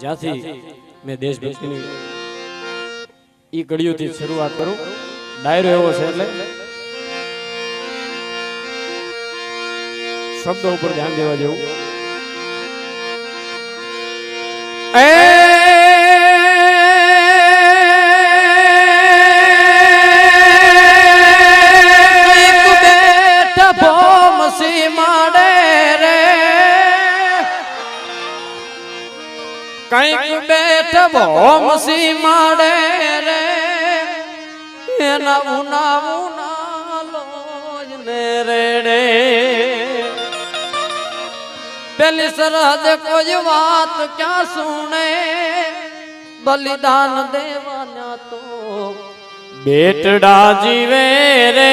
જ્યાંથી મેં દેશભક્તિની ઈ કડીઓથી શરૂઆત કરું. ડાયરો એવો છે એટલે શબ્દો ઉપર ધ્યાન દેવા જેવું. એક કંઈક બેઠ મસી માડે રે. એના ઉના ઉના લોજ ને રેડે પેલી સરહદ કોઈ વાત ક્યાં સુણે? બલિદાન દેવાના તો બેટડા જીવે રે.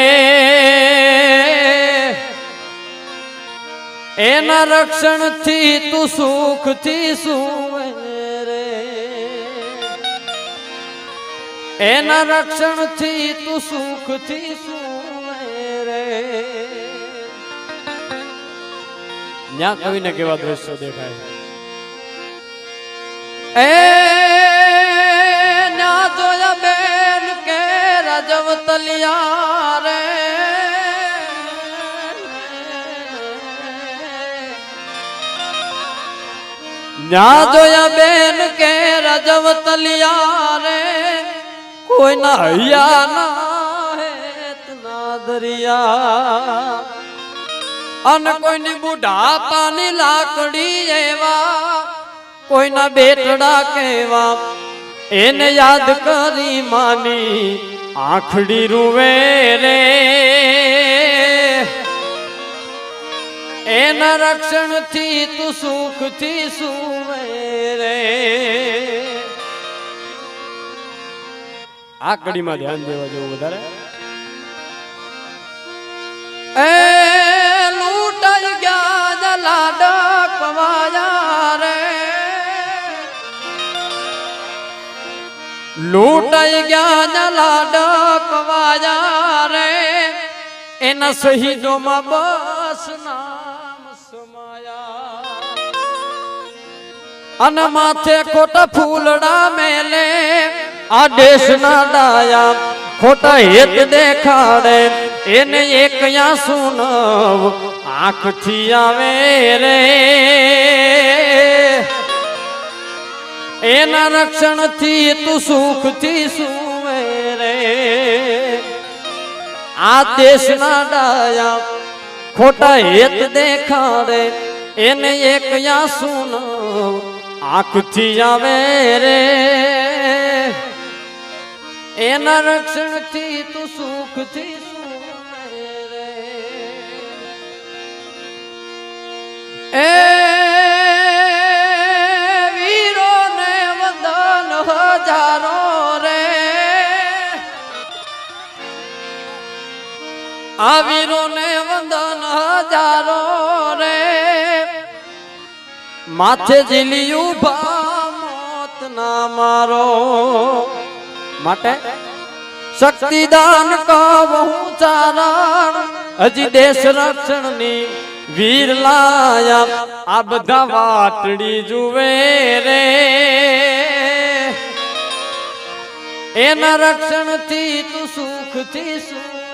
એના રક્ષણથી તું સુખથી સુવે રે. એના રક્ષણથી તું સુખથી સુવે રે. ત્યાં કવિને કેવા દ્રશ્યો દેખાય. એ ના જોયા બેન કે રજવ તલિયા રે. ના જોયા બેન કે રજવ તલિયા રે કોઈ ના હૈયા ના હેત દરિયા અને કોઈની બુઢાપાની લાકડી એવા, કોઈના બેટડા કેવા. એને યાદ કરી માની આખડી રૂવે રે. એના રક્ષણથી તું સુખથી સુવે રે. આ કડીમાં ધ્યાન દેવા જેવું વધારે? એ લૂંટાઈ ગયા જલાડા પવાયા રે. લૂંટાઈ ગયા જલાડા પવાયા રે. એના શહીદોમાં બસ સમાયા અને માથે ખોટા ફૂલડા મેલે આ દેશના ડાયા ખોટા હેત દેખાડે એને એક યા સુનવ આંખથી આવે રે એના રક્ષણથી તું સુખથી સુવે રે આ દેશના ડાયા ખોટા હેત દેખાડે એને એક યાસુન આંખથી આવે રે. એના રક્ષણથી તું સુખથી એ વીરોને વંદન હજારો રે. આ વીરોને વંદન હજારો રે. માથે ઝીલિયું મોત ના મારો માટે શક્તિદાન કહું ચારણ. હજી દેશ રક્ષણની વીર લાયા, આ બધા વાટડી જુએ રે. એના રક્ષણથી તું સુખથી સુખ